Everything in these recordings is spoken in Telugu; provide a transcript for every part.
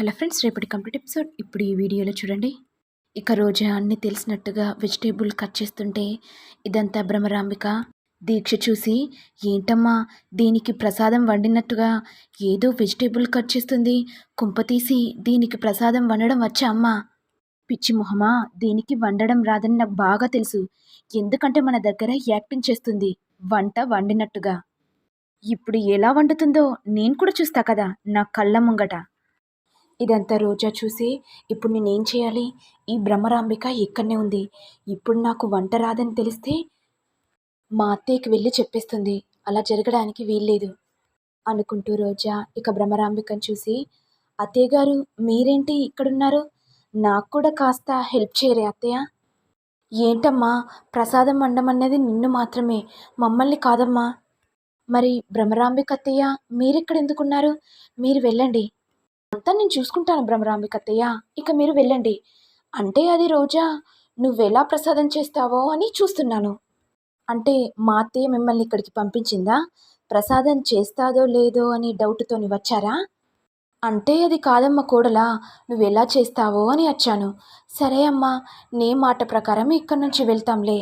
హలో ఫ్రెండ్స్ రేపటి కంప్లీట్ ఎపిసోడ్. ఇప్పుడు ఈ వీడియోలో చూడండి. ఇక రోజా అన్ని తెలిసినట్టుగా వెజిటేబుల్ కట్ చేస్తుంటే ఇదంతా భ్రమరాంబిక. దీక్ష చూసి ఏంటమ్మా దీనికి ప్రసాదం వండినట్టుగా ఏదో వెజిటేబుల్ కట్ చేస్తుంది. కుంపతీసి దీనికి ప్రసాదం వండడం వచ్చా అమ్మా? పిచ్చి మొహమా దీనికి వండడం రాదని నాకు బాగా తెలుసు. ఎందుకంటే మన దగ్గర యాక్టింగ్ చేస్తుంది వంట వండినట్టుగా. ఇప్పుడు ఎలా వండుతుందో నేను కూడా చూస్తా కదా నా కళ్ళ ముంగట. ఇదంతా రోజా చూసి ఇప్పుడు నేనేం చేయాలి? ఈ భ్రమరాంబిక ఇక్కడనే ఉంది. ఇప్పుడు నాకు వంట రాదని తెలిస్తే మా అత్తయ్యకి వెళ్ళి చెప్పేస్తుంది. అలా జరగడానికి వీల్లేదు అనుకుంటూ రోజా ఇక భ్రమరాంబికను చూసి అత్తయ్య గారు మీరేంటి ఇక్కడున్నారు? నాకు కూడా కాస్త హెల్ప్ చేయరే అత్తయ్య. ఏంటమ్మా? ప్రసాదం వండమన్నది నిన్ను మాత్రమే. మమ్మల్ని కాదమ్మా. మరి భ్రమరాంబిక అత్తయ్య మీరెక్కడ ఎందుకున్నారు మీరు వెళ్ళండి. అంతా నేను చూసుకుంటాను భ్రమరాంబిక అత్తయ్య. ఇక మీరు వెళ్ళండి. అంటే అది రోజా నువ్వెలా ప్రసాదం చేస్తావో అని చూస్తున్నాను. అంటే మా అత్తయ్య మిమ్మల్ని ఇక్కడికి పంపించిందా? ప్రసాదం చేస్తాదో లేదో అని డౌట్తోని వచ్చారా? అంటే అది కాదమ్మ కోడలా నువ్వెలా చేస్తావో అని వచ్చాను సరే అమ్మా నీ మాట ప్రకారం ఇక్కడి నుంచి వెళ్తాంలే.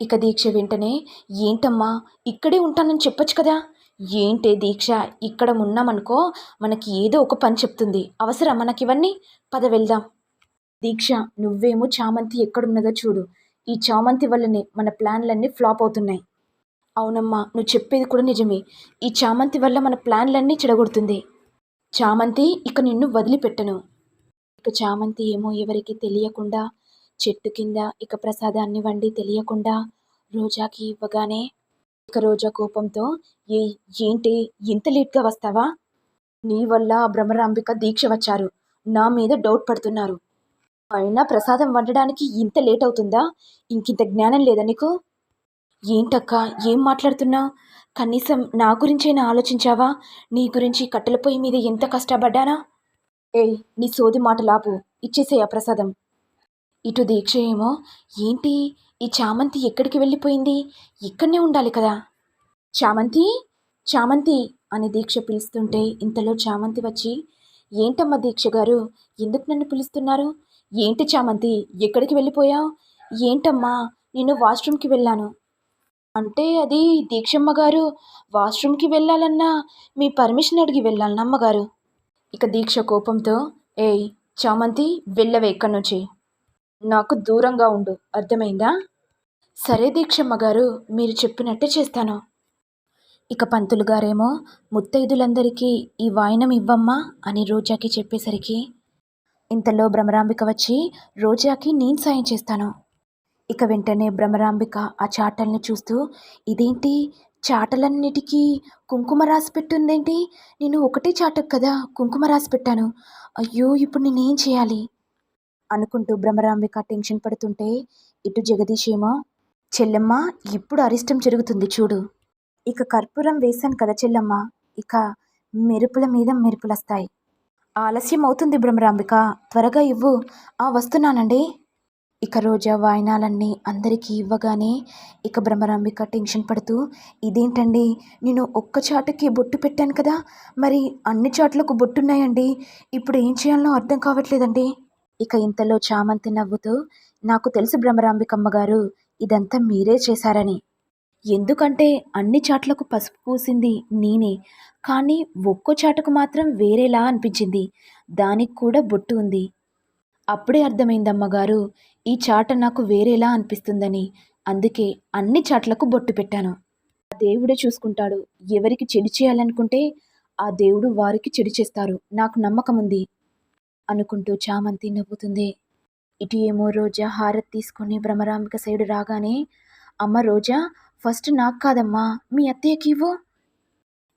ఇక దీక్ష వెంటనే ఏంటమ్మా ఇక్కడే ఉంటానని చెప్పొచ్చు కదా? ఏంటే దీక్ష? ఇక్కడ ఉన్నామనుకో మనకి ఏదో ఒక పని చెప్తుంది. అవసరం మనకివన్నీ? పద వెళ్దాం. దీక్ష నువ్వేమో చామంతి ఎక్కడున్నదో చూడు. ఈ చామంతి వల్లనే మన ప్లాన్లన్నీ ఫ్లాప్ అవుతున్నాయి. అవునమ్మా నువ్వు చెప్పేది కూడా నిజమే. ఈ చామంతి వల్ల మన ప్లాన్లన్నీ చెడగొడుతుంది. చామంతి ఇక నిన్ను వదిలిపెట్టను. ఇక చామంతి ఏమో ఎవరికి తెలియకుండా చెట్టు కింద ఇక ప్రసాదాన్ని వండి తెలియకుండా రోజాకి ఇవ్వగానే ఇక రోజా కోపంతో ఏ ఏంటి ఇంత లేట్గా వస్తావా? నీ వల్ల భ్రమరాంబిక దీక్ష వచ్చారు. నా మీద డౌట్ పడుతున్నారు. అయినా ప్రసాదం వండడానికి ఇంత లేట్ అవుతుందా ఇంకింత జ్ఞానం లేదా నీకు? ఏంటక్క ఏం మాట్లాడుతున్నావు కనీసం నా గురించైనా ఆలోచించావా? నీ గురించి కట్టెల పొయ్యి మీద ఎంత కష్టపడ్డానా? ఏయ్ నీ సోది మాట లాపు ఇచ్చేసేయా ప్రసాదం. ఇటు దీక్ష ఏమో? ఏంటి? ఈ చామంతి ఎక్కడికి వెళ్ళిపోయింది? ఇక్కడనే ఉండాలి కదా. చామంతి? చామంతి! అని దీక్ష పిలుస్తుంటే ఇంతలో చామంతి వచ్చి ఏంటమ్మా దీక్ష గారు? ఎందుకు నన్ను పిలుస్తున్నారు? ఏంటి చామంతి? ఎక్కడికి వెళ్ళిపోయావు? ఏంటమ్మా? నేను వాష్రూమ్కి వెళ్ళాను. అంటే అది దీక్షమ్మ గారు వాష్రూమ్కి వెళ్ళాలన్నా మీ పర్మిషన్ అడిగి వెళ్ళాలని అమ్మగారు ఇక దీక్ష కోపంతో ఏయ్ చామంతి వెళ్ళవే ఇక్కడి నుంచి. నాకు దూరంగా ఉండు. అర్థమైందా? సరే దీక్షమ్మ గారు మీరు చెప్పినట్టే చేస్తాను. ఇక పంతులు గారేమో ముత్తైదులందరికీ ఈ వాయినం ఇవ్వమ్మా అని రోజాకి చెప్పేసరికి ఇంతలో భ్రమరాంబిక వచ్చి రోజాకి నేను సాయం చేస్తాను. ఇక వెంటనే భ్రమరాంబిక ఆ చాటల్ని చూస్తూ ఇదేంటి? చాటలన్నిటికీ కుంకుమ రాసి పెట్టుందేంటి? నేను ఒకటే చాటకు కదా కుంకుమ రాసి పెట్టాను. అయ్యో ఇప్పుడు నేనేం చేయాలి? అనుకుంటూ భ్రమరాంబిక టెన్షన్ పడుతుంటే ఇటు జగదీష్ ఏమో చెల్లెమ్మ ఇప్పుడు అరిష్టం జరుగుతుంది చూడు. ఇక కర్పూరం వేశాను కదా చెల్లమ్మ ఇక మెరుపుల మీద మెరుపులొస్తాయి. ఆలస్యం అవుతుంది బ్రహ్మరాంబిక త్వరగా ఇవ్వు. ఆ వస్తున్నానండి. ఇక రోజా వాయినాలన్నీ అందరికీ ఇవ్వగానే ఇక భ్రమరాంబిక టెన్షన్ పడుతూ ఇదేంటండి నేను ఒక్క చాటుకి బొట్టు పెట్టాను కదా మరి అన్ని చాట్లకు బొట్టున్నాయండి ఇప్పుడు ఏం చేయాలో అర్థం కావట్లేదండి. ఇక ఇంతలో చామంతి నవ్వుతూ నాకు తెలుసు బ్రహ్మరాంబికమ్మ గారు ఇదంతా మీరే చేశారని. ఎందుకంటే అన్ని చాట్లకు పసుపు పూసింది నేనే కానీ ఒక్కో చాటుకు మాత్రం వేరేలా అనిపించింది. దానికి కూడా బొట్టు ఉంది. అప్పుడే అర్థమైందమ్మగారు ఈ చాట నాకు వేరేలా అనిపిస్తుందని. అందుకే అన్ని చాట్లకు బొట్టు పెట్టాను. ఆ దేవుడే చూసుకుంటాడు. ఎవరికి చెడు చేయాలనుకుంటే ఆ దేవుడు వారికి చెడు చేస్తారు. నాకు నమ్మకం ఉంది అనుకుంటూ చామంతి నవ్వుతుంది. ఇటు ఏమో రోజా హారతి తీసుకొని భ్రమరాంబిక సైడు రాగానే అమ్మ రోజా ఫస్ట్ నాకు కాదమ్మా మీ అత్తయ్యకి ఇవ్వు.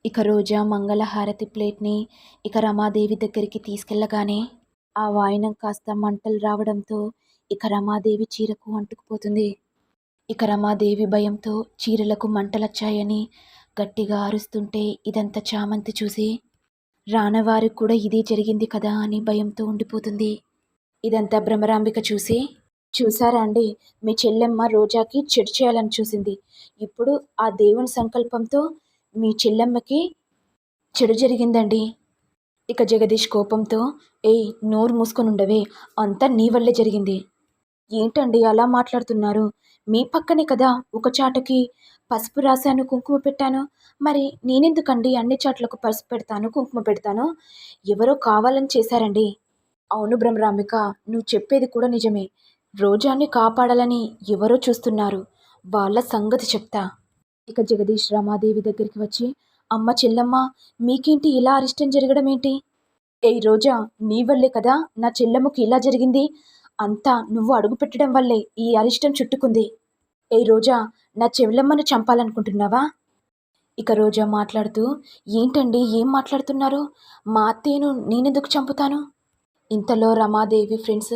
ఇక రోజా మంగళహారతి ప్లేట్ని ఇక రమాదేవి దగ్గరికి తీసుకెళ్ళగానే ఆ వాయినం కాస్త మంటలు రావడంతో ఇక రమాదేవి చీరకు అంటుకుపోతుంది. ఇక రమాదేవి భయంతో చీరలకు మంటలొచ్చాయని గట్టిగా అరుస్తుంటే ఇదంతా చామంతి చూసి రానవారికి కూడా ఇదే జరిగింది కదా అని భయంతో ఉండిపోతుంది. ఇదంతా భ్రమరాంబిక చూసి చూసారా అండి మీ చెల్లెమ్మ రోజాకి చెడు చేయాలని చూసింది. ఇప్పుడు ఆ దేవుని సంకల్పంతో మీ చెల్లెమ్మకి చెడు జరిగిందండి. ఇక జగదీష్ కోపంతో ఏయ్ నోరు మూసుకొని ఉండవే అంతా నీ వల్లే జరిగింది. ఏంటండి అలా మాట్లాడుతున్నారు? మీ పక్కనే కదా ఒక చాటుకి పసుపు రాశాను కుంకుమ పెట్టాను. మరి నేనెందుకండి అన్ని చాట్లకు పసుపు పెడతాను కుంకుమ పెడతాను? ఎవరో కావాలని చేశారండి. అవును భ్రమరాంబిక నువ్వు చెప్పేది కూడా నిజమే. రోజాన్ని కాపాడాలని ఎవరో చూస్తున్నారు. వాళ్ళ సంగతి చెప్తా. ఇక జగదీష్ రమాదేవి దగ్గరికి వచ్చి అమ్మ చెల్లమ్మ మీకేంటి ఇలా అరిష్టం జరగడం ఏంటి ఏ రోజా నీ వల్లే కదా నా చెల్లమ్మకి ఇలా జరిగింది. అంతా నువ్వు అడుగు పెట్టడం వల్లే ఈ అరిష్టం చుట్టుకుంది. ఏ రోజా నా చెల్లమ్మను చంపాలనుకుంటున్నావా? ఇక రోజా మాట్లాడుతూ ఏంటండి ఏం మాట్లాడుతున్నారు? మా అత్తయ్యను నేనెందుకు చంపుతాను? ఇంతలో రమాదేవి ఫ్రెండ్స్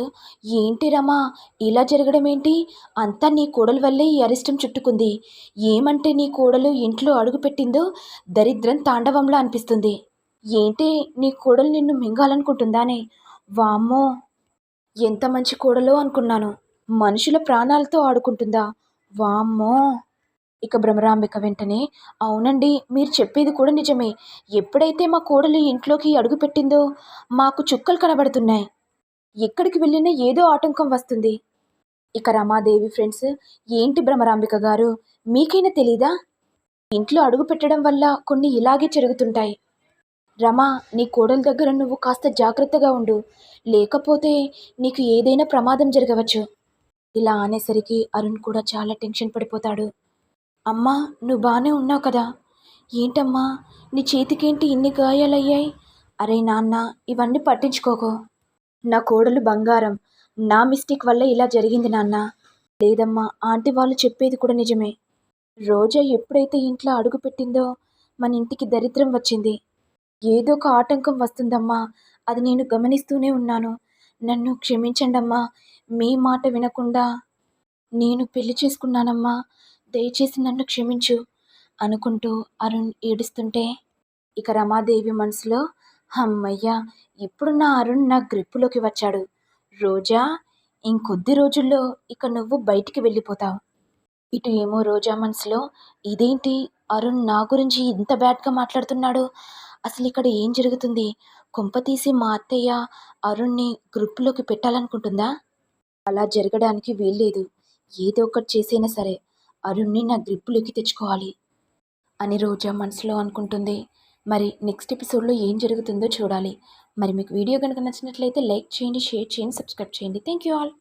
ఏంటి రమా ఇలా జరగడం ఏంటి అంతా నీ కోడలు వల్లే ఈ అరిష్టం చుట్టుకుంది. ఏమంటే నీ కోడలు ఇంట్లో అడుగుపెట్టిందో దరిద్రం తాండవంలా అనిపిస్తుంది. ఏంటి నీ కోడలు నిన్ను మింగాలనుకుంటుందానే? వామ్మో! ఎంత మంచి కోడలో అనుకున్నాను. మనుషుల ప్రాణాలతో ఆడుకుంటుందా? వామ్మో! ఇక భ్రమరాంబిక వెంటనే అవునండి మీరు చెప్పేది కూడా నిజమే. ఎప్పుడైతే మా కోడలు ఇంట్లోకి అడుగుపెట్టిందో మాకు చుక్కలు కనబడుతున్నాయి. ఎక్కడికి వెళ్ళినా ఏదో ఆటంకం వస్తుంది. ఇక రమాదేవి ఫ్రెండ్స్ ఏంటి భ్రమరాంబిక గారు మీకైనా తెలీదా? ఇంట్లో అడుగు పెట్టడం వల్ల కొన్ని ఇలాగే జరుగుతుంటాయి. రమా నీ కోడల దగ్గర నువ్వు కాస్త జాగ్రత్తగా ఉండు. లేకపోతే నీకు ఏదైనా ప్రమాదం జరగవచ్చు. ఇలా అనేసరికి అరుణ్ కూడా చాలా టెన్షన్ పడిపోతాడు. అమ్మా నువ్వు బాగానే ఉన్నావు కదా. ఏంటమ్మా నీ చేతికేంటి ఇన్ని గాయాలయ్యాయి? అరే నాన్న ఇవన్నీ పట్టించుకోకో. నా కోడలు బంగారం. నా మిస్టేక్ వల్ల ఇలా జరిగింది నాన్న. లేదమ్మా ఆంటీ వాళ్ళు చెప్పేది కూడా నిజమే. రోజా ఎప్పుడైతే ఇంట్లో అడుగు పెట్టిందో మన ఇంటికి దరిద్రం వచ్చింది. ఏదో ఒక ఆటంకం వస్తుందమ్మా. అది నేను గమనిస్తూనే ఉన్నాను. నన్ను క్షమించండమ్మా. మీ మాట వినకుండా నేను పెళ్ళి చేసుకున్నానమ్మా. దయచేసి నన్ను క్షమించు అనుకుంటూ అరుణ్ ఏడుస్తుంటే ఇక రమాదేవి మనసులో అమ్మయ్యా ఇప్పుడు నా అరుణ్ నా గ్రిప్పులోకి వచ్చాడు? రోజా ఇంకొద్ది రోజుల్లో ఇక నువ్వు బయటికి వెళ్ళిపోతావు ఇటు ఏమో రోజా మనసులో ఇదేంటి? అరుణ్ నా గురించి ఇంత బ్యాడ్గా మాట్లాడుతున్నాడు? అసలు ఇక్కడ ఏం జరుగుతుంది? కొంప తీసి మా అత్తయ్య అరుణ్ని గ్రూప్లోకి పెట్టాలనుకుంటుందా? అలా జరగడానికి వీల్లేదు. ఏదో ఒకటి చేసైనా సరే అరుణ్ని నా గ్రిప్పులోకి తెచ్చుకోవాలి అని రోజా మనసులో అనుకుంటుంది. మరి నెక్స్ట్ ఎపిసోడ్లో ఏం జరుగుతుందో చూడాలి. మరి మీకు వీడియో కనుక నచ్చినట్లయితే లైక్ చేయండి షేర్ చేయండి సబ్స్క్రైబ్ చేయండి. Thank you all.